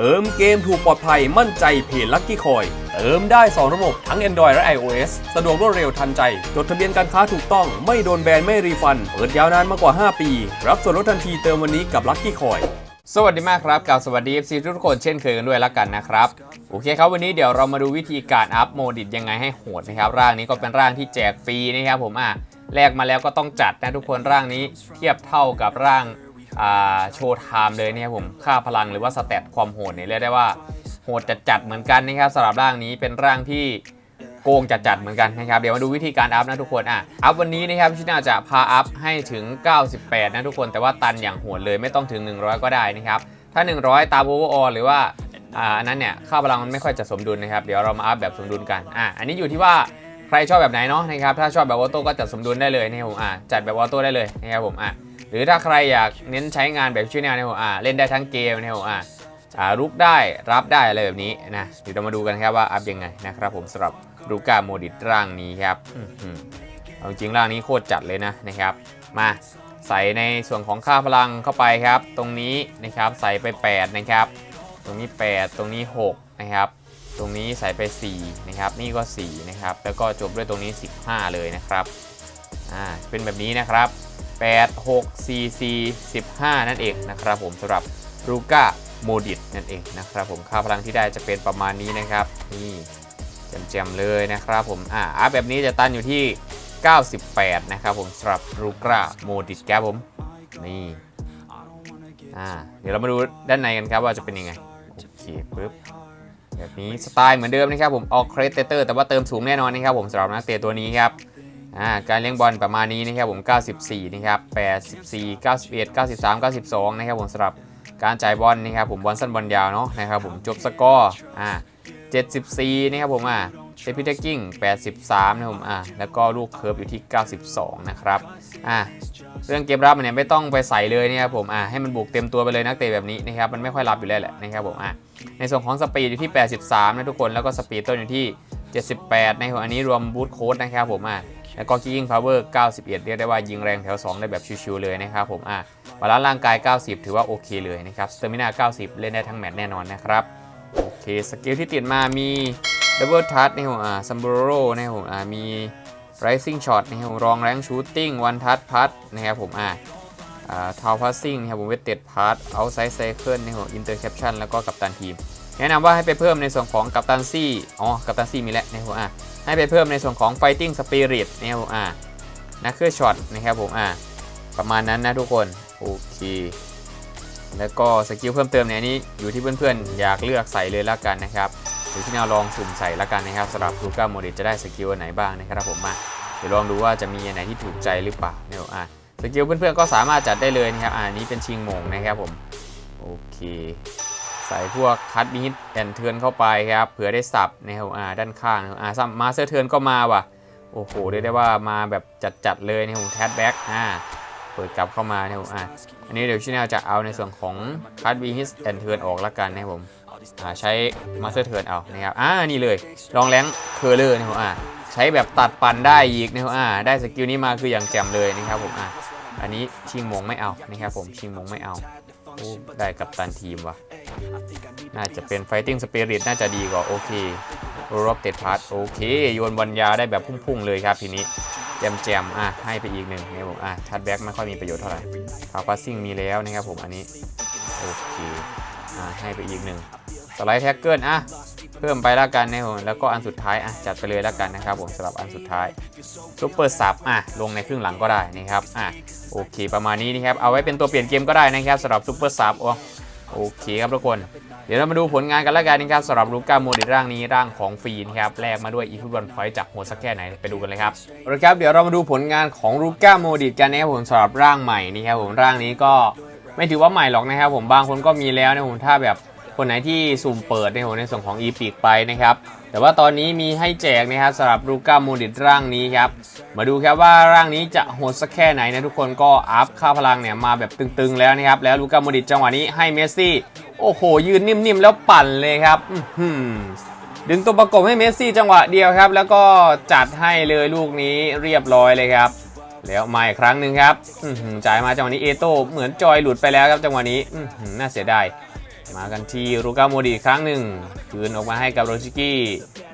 เติมเกมถูกปลอดภัยมั่นใจเพจลั c กี้คอย เติมได้ 2 ระบบทั้ง Android และ iOS สะดวกรวดเร็วทันใจ จดทะเบียนการค้าถูกต้องไม่โดนแบนไม่รีฟัน เปิดยาวนานมากกว่า 5 ปี รับส่วนลดทันทีเติมวันนี้กับลั c กี้คอยสวัสดีมากครับกับสวัสดี FC ทุกคนเช่นเคยกันด้วยละกันนะครับ โอเคครับวันนี้เดี๋ยวเรามาดูวิธีการอัพโมดิตยังไงให้โหดนะครับ ร่างนี้ก็เป็นร่างที่แจกฟรีนะครับผมอะแลกมาแล้วก็ต้องจัดนะทุกคนร่างนี้เทียบเท่ากับร่าง โชว์ไทม์เลยนะครับผมค่าพลังหรือว่าสเตตความโหดเนี่ยเรียกได้ว่าโหดจัดๆเหมือนกันนะครับสำหรับร่างนี้เป็นร่างที่โกงจัดๆเหมือนกันนะครับเดี๋ยวมาดูวิธีการอัพนะทุกคนอะอัพวันนี้นะครับชิน่าจะพาอัพให้ถึง 98 นะทุกคนแต่ว่าตันอย่างโหดเลยไม่ต้องถึง 100 ก็ได้นะครับถ้า 100 ตามโอเวอร์ออหรือว่าอ่าอันนั้นเนี่ยค่าพลังมันไม่ค่อยจะสมดุลนะครับเดี๋ยวเรามาอัพแบบสมดุลกันอะอันนี้อยู่ที่ว่าใครชอบแบบไหนเนาะนะครับถ้าชอบแบบออโต้ก็จัดสมดุลได้เลยนะครับผมอะจัดแบบออโต้ได้เลยนะครับผมอะ หรือถ้าใครอยากเน้นใช้งานแบบชิน่าเนี่ยผมอะเล่นได้ทั้งเกมนะครับผมอะอ่ารุกได้รับได้อะไรแบบนี้นะเดี๋ยวเรามาดูกันครับว่าอัพยังไงนะครับผมสำหรับรูก้าโมดิตร่างนี้ครับเอาจริงร่างนี้โคตรจัดเลยนะนะครับ มาใส่ในส่วนของค่าพลังเข้าไปครับ ตรงนี้นะครับใส่ไป 8 นะครับ ตรงนี้ 8 ตรงนี้ 6 นะครับ ตรงนี้ใส่ไป 4 นะครับ นี่ก็ 4 นะครับ แล้วก็จบด้วยตรงนี้ 15 เลยนะครับอ่าเป็นแบบนี้นะครับ 8 6 4 4 15 นั่นเองนะครับผมสำหรับรูก้าโมดิตนั่นเองนะครับผมค่าพลังที่ได้จะเป็นประมาณนี้นะครับ นี่แจมๆเลยนะครับผมอ่าอัพแบบนี้จะตันอยู่ที่ 98 นะครับผมสำหรับรูก้าโมดิตครับผม นี่อ่าเดี๋ยวเรามาดูด้านในกันครับว่าจะเป็นยังไง โอเคปึ๊บแบบนี้สไตล์เหมือนเดิมนะครับผมออกเครดเตอร์แต่ว่าเติมสูงแน่นอนนะครับผมสำหรับนักเตะตัวนี้ครับ อ่าการเลี้ยงบอลประมาณนี้นะครับผม 94 นะครับ84 91 93 92 นะครับผมสำหรับการจ่ายบอลนะครับผมบอลสั้นบอลยาวเนาะนะครับผมจบสกอร์อ่า74 นะครับผมอ่าเซฟิเทกิ้ง83 นะครับผมอ่าแล้วก็ลูกเคิร์ฟอยู่ที่ 92 นะครับอ่าเรื่องเกมรับเนี่ยไม่ต้องไปใส่เลยนะครับผมอ่าให้มันบุกเต็มตัวไปเลยนักเตะแบบนี้นะครับมันไม่ค่อยรับอยู่แล้วแหละนะครับผมอ่าในส่วนของสปีดอยู่ที่ 83 นะทุกคนแล้วก็สปีดต้นอยู่ที่ 78นะครับอันนี้รวมบูทโค้ดนะครับผมอ่า แล้วก็ยิงพาวเวอร์ 91 เรียกได้ว่ายิงแรงแถว 2 ได้แบบชิวๆเลยนะครับผมอะบาลานซ์ร่างกาย 90 ถือว่าโอเคเลยนะครับสเตอร์มินา 90 เล่นได้ทั้งแมตช์แน่นอนนะครับ โอเค สกิลที่ติดมามีดับเบิลทัชนะครับอ่าซัมโบโรนะครับผมอ่ามี rising shot นะครับรองแรงชูตติ้งวันทัชพัทนะครับผมอ่าอ่าทาวพัสซิ่งนะครับผมเวทเต็ดพาร์ตเอาไซส์ไซเคิลนะครับอินเตอร์แคปชั่นแล้วก็กัปตันทีม แนะนำว่าให้ไปเพิ่มในส่วนของกัปตันซี่อ๋อกัปตันซี่มีแล้วนะครับอะ ให้ไปเพิ่มในส่วนของ Fighting Spirit นะครับผมอ่านักเคลื่อนช็อตนะครับผมอ่าประมาณนั้นนะทุกคน โอเค แล้วก็สกิลเพิ่มเติมเนี่ยนี้อยู่ที่เพื่อนๆ อยากเลือกใส่เลยละกันนะครับหรือที่แนวลองสุ่มใส่ละกันนะครับสำหรับลูก้าโมเดลจะได้สกิลอันไหนบ้างนะครับผมมาเดี๋ยวลองดูว่าจะมีอันไหนที่ถูกใจหรือเปล่าเนี่ยอะสกิลเพื่อนๆก็สามารถจัดได้เลยนะครับอ่านี้เป็นชิงมงนะครับผมโอเค ใส่พวกคัดมิดแอนเทือนเข้าไปครับเผื่อได้สับนะครับอ่าด้านข้างอ่าซัมมาสเตอร์เทือนก็มาว่ะ โอ้โหเรียกได้ว่ามาแบบจัดๆเลยในะครับผมแคทแบ็กอ่าเปิดกลับเข้ามาในะครับอ่าอันนี้เดี๋ยวชิแนลจะเอาในส่วนของคัดมิดแอนเทือนออกละกันนะครับผมอ่าใช้มาสเตอร์เทือนเอานะครับอ่านี่เลยลองแรงเคอร์เลอร์นะครับอ่าใช้แบบตัดปันได้อีกนะครับอ่าได้สกิลนี้มาคืออย่างแจ่มเลยนะครับผมอ่าอันนี้ชิงมงไม่เอานะครับผมชิงมงไม่เอาได้กับตันทีมว่ะ น่าจะเป็น Fighting Spirit น่าจะดีกว่าโอเครอบเต็ดพาร์ทโอเค โยนบอลยาวได้แบบพุ่งๆเลยครับทีนี้แจมแจมๆอะให้ไปอีกหนึ่งนะครับผมอะชัดแบ็กไม่ค่อยมีประโยชน์เท่าไหร่พาวพัสซิ่งมีแล้วนะครับผมอันนี้โอเคอะให้ไปอีกหนึ่งสไลด์แท็กเกิลอะเพิ่มไปแล้วกันนะครับผมแล้วก็อันสุดท้ายอะจัดไปเลยแล้วกันนะครับผมสำหรับอันสุดท้ายซุปเปอร์ซับอะลงในครึ่งหลังก็ได้นะครับอะโอเค ประมาณนี้นะครับเอาไว้เป็นตัวเปลี่ยนเกมก็ได้นะครับสำหรับซุปเปอร์ซับอ๋อ โอเคครับทุกคน เดี๋ยวเรามาดูผลงานกันแล้วกันนะครับสำหรับลูก้าโมดิร่างนี้ร่างของฟรีนะครับแลกมาด้วยอีฟุตบอลพอยต์จากโหดสักแค่ไหนไปดูกันเลยครับโอเคครับเดี๋ยวเรามาดูผลงานของลูก้าโมดิกันนะครับผมสำหรับร่างใหม่นี่ครับผมร่างนี้ก็ไม่ถือว่าใหม่หรอกนะครับผมบางคนก็มีแล้วนะผมถ้าแบบ คนไหนที่สุ่มเปิดในผมในส่วนของอีพิกไปนะครับ แต่ว่าตอนนี้มีให้แจกนะครับสำหรับลูก้าโมดิตร่างนี้ครับ มาดูครับว่าร่างนี้จะโหดสักแค่ไหนนะทุกคนก็อัพค่าพลังเนี่ยมาแบบตึงๆแล้วนะครับ แล้วลูก้าโมดิตจังหวะนี้ให้เมสซี่ โอ้โห ยืนนิ่มๆแล้วปั่นเลยครับอื้อหือดึงตัวประกบให้เมสซี่จังหวะเดียวครับ แล้วก็จัดให้เลยลูกนี้เรียบร้อยเลยครับแล้วมาอีกครั้งหนึ่งครับอื้อหือจ่ายมาจังหวะนี้เอโต้เหมือนจอยหลุดไปแล้วครับจังหวะนี้อื้อหือน่าเสียดาย มากันที่รูก้าโมดิอีกครั้งหนึ่งคืนออกมาให้กับโรชิกี้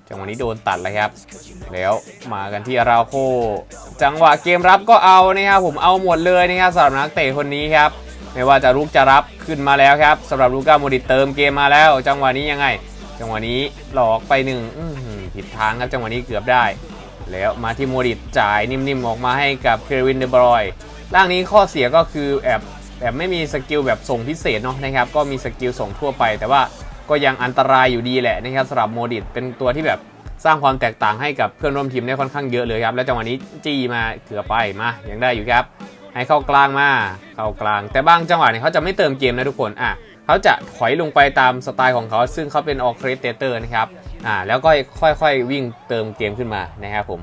จังหวะนี้โดนตัดเลยครับ แล้วมากันที่อาราโค จังหวะเกมรับก็เอานะครับผมเอาหมดเลยนะครับสำหรับนักเตะคนนี้ครับ ไม่ว่าจะรุกจะรับขึ้นมาแล้วครับสำหรับลูก้าโมดิเติมเกมมาแล้ว จังหวะนี้ยังไง จังหวะนี้หลอกไปหนึ่งผิดทางครับจังหวะนี้เกือบได้ แล้วมาที่โมดิจ่ายนิ่มๆออกมาให้กับเควินเดบรอยร่างนี้ข้อเสียก็คือแอบ แอบไม่มีสกิลแบบส่งพิเศษเนาะนะครับ ก็มีสกิลส่งทั่วไป แต่ว่าก็ยังอันตรายอยู่ดีแหละนะครับสำหรับโมดิตเป็นตัวที่แบบสร้างความแตกต่างให้กับเพื่อนร่วมทีมได้ค่อนข้างเยอะเลยครับ แล้วจังหวะนี้จี้มาเกือบไปมายังได้อยู่ครับ ให้เข้ากลางมาเข้ากลาง แต่บางจังหวะเนี่ยเขาจะไม่เติมเกมนะทุกคนอะเขาจะถอยลงไปตามสไตล์ของเขา ซึ่งเขาเป็นออเครสเตอร์นะครับอ่าแล้วก็ค่อยๆวิ่งเติมเกมขึ้นมานะครับผม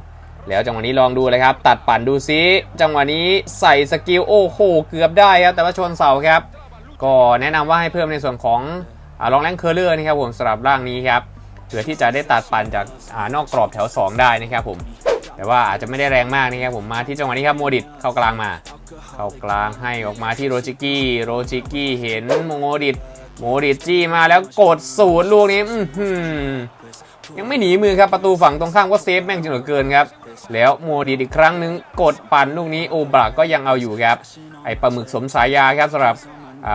แล้วจังหวะนี้ลองดูเลยครับ ตัดปั่นดูซิจังหวะนี้ใส่สกิลโอ้โหเกือบได้ครับ แต่ว่าชนเสาครับ ก็แนะนำว่าให้เพิ่มในส่วนของลองแรงเคอร์เลอร์นะครับผมสำหรับร่างนี้ครับเพื่อที่จะได้ตัดปั่นจากอานอกกรอบแถว 2 ได้นะครับผมแต่ว่าอาจจะไม่ได้แรงมากนะครับผมมาที่จังหวะนี้ครับโมดิตเข้ากลางมา เข้ากลางให้ออกมาที่โรจิกี้โรจิกี้เห็นโมดิตโมดิตจี้มาแล้วกดสูตรลูกนี้อืยังไม่หนีมือครับประตูฝั่งตรงข้ามก็เซฟแม่งจนเหลือเกินครับ แล้วโมดิอีกครั้งหนึ่งกดปั่นลูกนี้โอบราก็ยังเอาอยู่ครับ ไอปลาหมึกสมสายยาครับสำหรับอ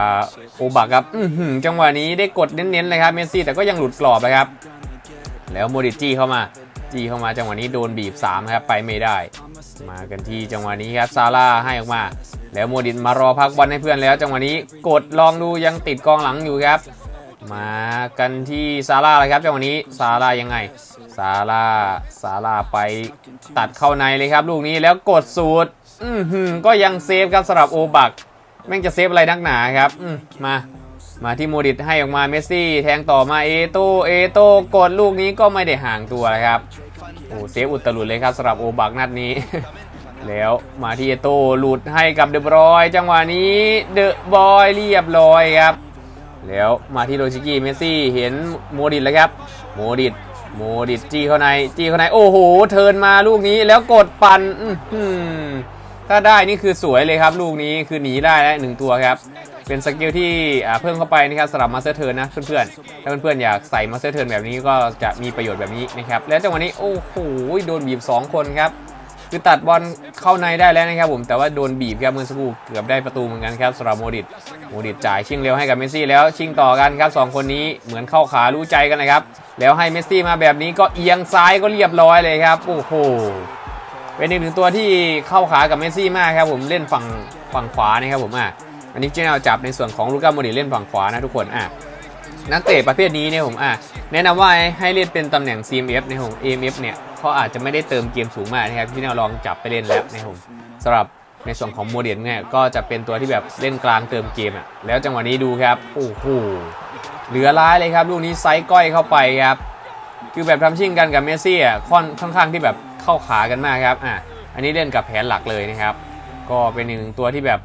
โอบาครับอือหือจังหวะนี้ได้กดเน้นๆเลยครับเมสซี่แต่ก็ยังหลุดกรอบนะครับ แล้วโมดิจี้เข้ามาจี้เข้ามาจังหวะนี้โดนบีบ3ครับไปไม่ได้ มากันที่จังหวะนี้ครับซาร่าให้ออกมา แล้วโมดิตมารอพักบอลให้เพื่อนแล้ว จังหวะนี้กดลองดูยังติดกองหลังอยู่ครับ มากันที่ซาร่าเลยครับจังหวะนี้ซาร่ายังไงซาร่าซาร่าไปตัดเข้าในเลยครับ ลูกนี้แล้วกดสูตรอือหือก็ยังเซฟครับสำหรับโอบักแม่งจะเซฟอะไรนักหนาครับอืมมามาที่โมดิตให้ออกมาเมสซี่ แทงต่อมาเอโตเอโตกดลูกนี้ก็ไม่ได้ห่างตัวนะครับโอ้เซฟอุตลุดเลยครับสำหรับโอบักนัดนี้ แล้วมาที่เอโตหลุดให้กับเดบรอย จังหวะนี้เดอะบอยเรียบร้อยครับ แล้วมาที่โรชิกี้เมสซี่เห็นโมดิตแล้วครับ โมดิตโมดิตจี้เข้าในจี้เข้าในโอ้โห เทินมาลูกนี้แล้วกดปั่นถ้าได้นี่คือสวยเลยครับ ลูกนี้คือหนีได้แล้วหนึ่งตัวครับ เป็นสกิลที่เพิ่มเข้าไปนะครับสำหรับมาสเตอร์เทิร์นนะเพื่อนๆถ้าเพื่อนๆอยากใส่มาสเตอร์เทิร์นแบบนี้ก็จะมีประโยชน์แบบนี้นะครับแล้วจังหวะนี้โอ้โหโดนบีบ 2 คนครับ คือตัดบอลเข้าในได้แล้วนะครับผมแต่ว่าโดนบีบครับเมื่อสักครู่เกือบได้ประตูเหมือนกันครับสำหรับโมดิตโมดิตจ่ายชิงเร็วให้กับเมสซี่แล้วชิงต่อกันครับสองคนนี้เหมือนเข้าขารู้ใจกันนะครับแล้วให้เมสซี่มาแบบนี้ก็เอียงซ้ายก็เรียบร้อยเลยครับโอ้โหเป็นอีกหนึ่งตัวที่เข้าขากับเมสซี่มากครับผมเล่นฝั่งฝั่งขวานะครับผมอะอันนี้เจนเอาจับในส่วนของลูก้าโมดิตเล่นฝั่งขวานะทุกคนอะนักเตะประเภทนี้เนี่ยผมอะแนะนำว่าให้เล่นเป็นตำแหน่ง CMF ในผม AMF เนี่ย เขาอาจจะไม่ได้เติมเกมสูงมากนะครับที่เราลองจับไปเล่นแล้วนะครับผมสำหรับในส่วนของโมเดลเนี่ยก็จะเป็นตัวที่แบบเล่นกลางเติมเกมอะแล้วจังหวะนี้ดูครับโอ้โหเหลือร้ายเลยครับลูกนี้ไซส์ก้อยเข้าไปครับคือแบบทำชิ่งกันกับเมสซี่อะค่อนค่อนข้างที่แบบเข้าขากันมากครับอะอันนี้เล่นกับแผนหลักเลยนะครับ ก็เป็นหนึ่งตัวที่แบบ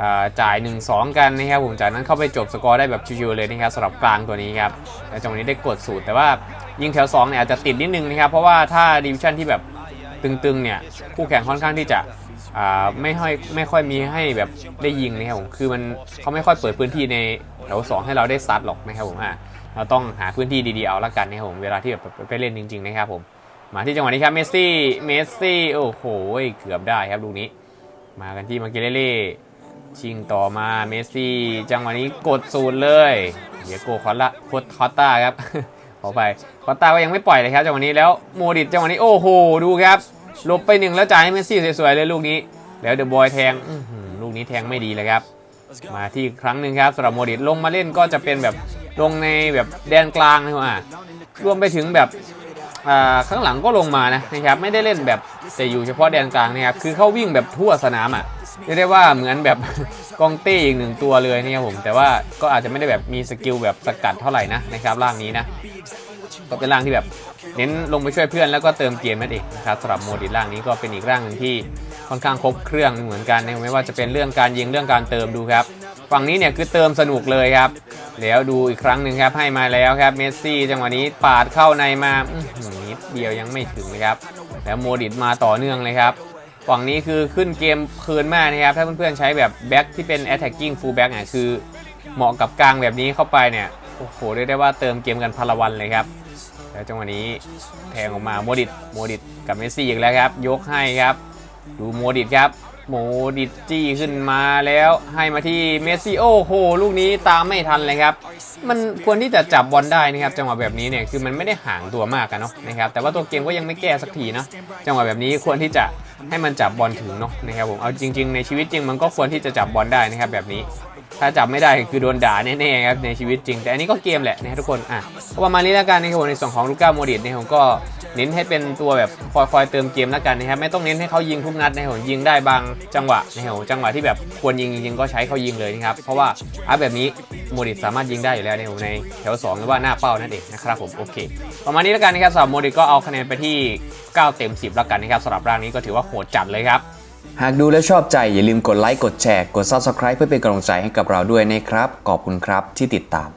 อ่าจ่าย 1-2 กันนะครับผมจากนั้นเข้าไปจบสกอร์ได้แบบชิวๆเลยนะครับสำหรับกลางตัวนี้ครับแล้วจังหวะนี้ได้กดสูตรแต่ว่า ยิงแถว2เนี่ยอาจจะติดนิดนึงนะครับ เพราะว่าถ้าดิวิชั่นที่แบบตึงๆเนี่ยคู่แข่งค่อนข้างที่จะไม่ค่อยไม่ค่อยมีให้แบบได้ยิงนะครับผมคือมันเขาไม่ค่อยเปิดพื้นที่ในแถว2ให้เราได้ซัดหรอกนะครับผมอะเราต้องหาพื้นที่ดีๆเอาละกันนะครับผมเวลาที่แบบไปเล่นจริงๆนะครับผมมาที่จังหวะนี้ครับเมสซี่เมสซี่โอ้โหเกือบได้ครับลูกนี้ มากันที่มาเกเล่เล่ชิงต่อมาเมสซี่จังหวะนี้กดศูนย์เลยเดียโกคอตละโคตคอตตาครับ ขอไปคอตตาก็ยังไม่ปล่อยเลยครับจังหวะนี้แล้วโมดิตจังหวะนี้โอ้โหดูครับหลบไปหนึ่งแล้วจ่ายให้เมสซี่สวยๆเลยลูกนี้ แล้วเดอะบอยแทงลูกนี้แทงไม่ดีเลยครับ มาที่ครั้งหนึ่งครับสำหรับโมดิตลงมาเล่นก็จะเป็นแบบลงในแบบแดนกลางนะครับอะรวมไปถึงแบบข้างหลังก็ลงมานะนะครับไม่ได้เล่นแบบแต่อยู่เฉพาะแดนกลางนะครับคือเขาวิ่งแบบทั่วสนามอะ เรียกได้ว่าเหมือนแบบกองเต้อีกหนึ่งตัวเลยนะครับผม แต่ว่าก็อาจจะไม่ได้แบบมีสกิลแบบสกัดเท่าไหร่นะนะครับร่างนี้นะก็เป็นร่างที่แบบเน้นลงไปช่วยเพื่อนแล้วก็เติมเกมนั่นเองนะครับสำหรับโมดิตร่างนี้ก็เป็นอีกร่างหนึ่งที่ค่อนข้างครบเครื่องเหมือนกันนะไม่ว่าจะเป็นเรื่องการยิงเรื่องการเติมดูครับฝั่งนี้เนี่ยคือเติมสนุกเลยครับแล้วดูอีกครั้งหนึ่งครับให้มาแล้วครับเมสซี่จังหวะนี้ปาดเข้าในมาอื้อหือนิดเดียวยังไม่ถึงนะครับแล้วโมดิตมาต่อเนื่องเลยครับ ฝั่งนี้คือขึ้นเกมคืนมากนะครับ ถ้าเพื่อนๆใช้แบบแบ็คที่เป็น attacking full back เนี่ยคือเหมาะกับกลางแบบนี้เข้าไปเนี่ย โอ้โหเรียกได้ว่าเติมเกมกันพลวันเลยครับ แล้วจังหวะนี้แทงออกมาโมดิตโมดิตกับเมสซี่อีกแล้วครับ ยกให้ครับ ดูโมดิตครับ โมดิจี้ขึ้นมาแล้วให้มาที่เมสซี่โอ้โหลูกนี้ตามไม่ทันเลยครับ มันควรที่จะจับบอลได้นะครับ จังหวะแบบนี้เนี่ยคือมันไม่ได้ห่างตัวมากกันเนาะนะครับแต่ว่าตัวเกมก็ยังไม่แก้สักทีเนาะจังหวะแบบนี้ควรที่จะให้มันจับบอลถึงเนาะนะครับผมเอาจริง ๆ ในชีวิตจริงมันก็ควรที่จะจับบอลได้นะครับแบบนี้ ถ้าจับไม่ได้คือโดนด่าแน่ๆครับในชีวิตจริง แต่อันนี้ก็เกมแหละนะครับทุกคนอะก็ประมาณนี้แล้วกันนะครับผมในส่วนของลูก้าโมดิตเนี่ยผมก็เน้นให้เป็นตัวแบบคอยๆเติมเกมแล้วกันนะครับไม่ต้องเน้นให้เขายิงทุกนัดนะครับยิงได้บางจังหวะนะครับจังหวะที่แบบควรยิงจริงๆก็ใช้เขายิงเลยนะครับเพราะว่าอัพแบบนี้โมดิตสามารถยิงได้อยู่แล้วนะครับในแถว2หรือว่าหน้าเป้านั่นเองนะครับผมโอเค ประมาณนี้แล้วกันนะครับสำหรับโมดิตก็เอาคะแนนไปที่ 9 เต็ม 10 แล้วกันนะครับสำหรับร่างนี้ก็ถือว่าโหดจัดเลยครับ หากดูแล้วชอบใจอย่าลืมกดไลค์กดแชร์กด Subscribe เพื่อเป็นกำลังใจให้กับเราด้วยนะครับ ขอบคุณครับที่ติดตาม